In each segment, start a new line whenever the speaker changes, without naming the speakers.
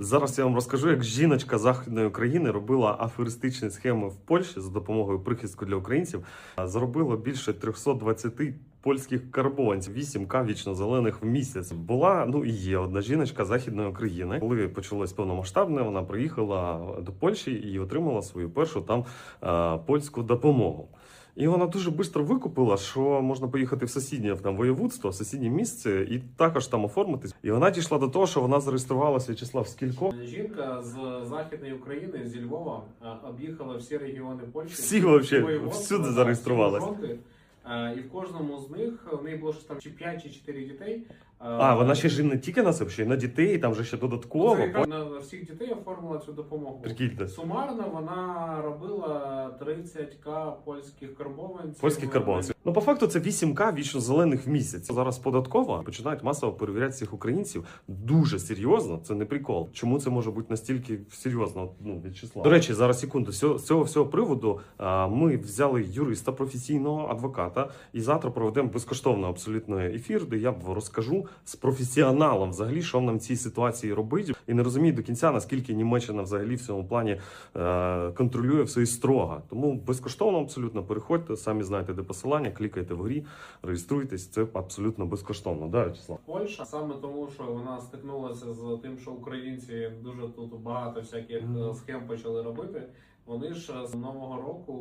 Зараз я вам розкажу, як жіночка західної України робила аферистичні схеми в Польщі за допомогою прихистку для українців. А Заробила більше 320 польських карбованців, 8к вічно-зелених в місяць. Була ну і є одна жіночка західної України. Коли почалось повномасштабне, вона приїхала до Польщі і отримала свою першу там е, польську допомогу. І вона дуже швидко викупила, що можна поїхати в сусіднє там воєводство, в сусіднє місце і також там оформитись. І вона дійшла до того, що вона зареєструвалася числа скілько.
Жінка з західної України зі Львова е, об'їхала всі регіони Польщі.
Всі вообще, всюди
так, Е, І в кожному з них в неї було щось там чи 5 чи 4 дітей. Е,
А вона ще ж не тільки на себе, ще й на дітей, там же ще додатково.
Це на всіх дітей оформила цю допомогу.
Прикиньте.
Сумарно вона робила 30к польських карбованців.
Польських карбонців. Ну, по факту, це 8К вічно зелених в місяць. Зараз податкова починають масово перевіряти всіх українців дуже серйозно. Це не прикол. Чому це може бути настільки серйозно? Ну, від числа. До речі, зараз секунду. З цього всього приводу ми взяли юриста професійного адвоката, і завтра проведемо безкоштовно абсолютно ефір, де я розкажу з професіоналом взагалі, що нам в цій ситуації робити, і не розумію до кінця, наскільки Німеччина взагалі в цьому плані е, контролює все і строго. Тому безкоштовно абсолютно переходьте, самі знаєте, де посилання, клікайте вгорі, реєструйтесь. Це абсолютно безкоштовно. Да, Вячеслав?
Польща саме тому, що вона стикнулася з тим, що українці дуже тут багато всяких е, схем почали робити. Вони ж з нового року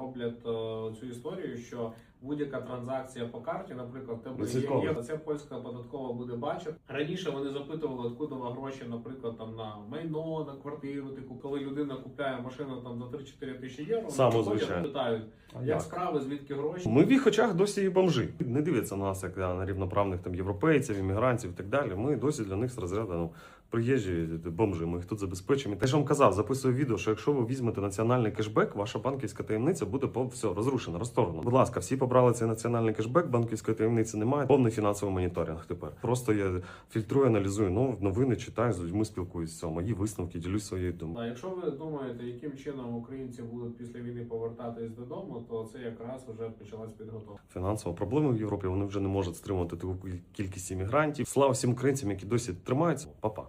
роблять е, цю історію, що будь-яка транзакція по карті, наприклад, тебе є, ця польська податкова буде бачити. Раніше вони запитували, откуда гроші, наприклад, там на майно, на квартиру. Типу, коли людина купляє машину там за 3-4 тисячі євро,
Саме
вони
звичайно.
питають, як справи, звідки гроші.
Ми в їх очах досі і бомжи. Не дивляться на нас як на рівноправних там європейців, іммігрантів і так далі. Ми досі для них з розряду ну, приїжджі бомжи. Ми їх тут забезпечимо. Я ж вам казав, записую відео, що якщо ви візьмете національний кешбек, ваша банківська таємниця буде по все розрушена, розторгнена. Будь ласка, всі побрали цей національний кешбек, банківської таємниці немає. Повний фінансовий моніторинг тепер. Просто я фільтрую, аналізую ну, новини, читаю з людьми, спілкуюся. Мої висновки, ділюсь своєю думкою.
А якщо ви думаєте, яким чином українці будуть після війни повертатись додому, то це якраз вже почалась підготовка.
фінансова проблема в Європі. Вони вже не можуть стримувати таку кількість іммігрантів. Слава всім українцям, які досі тримаються. Па-па.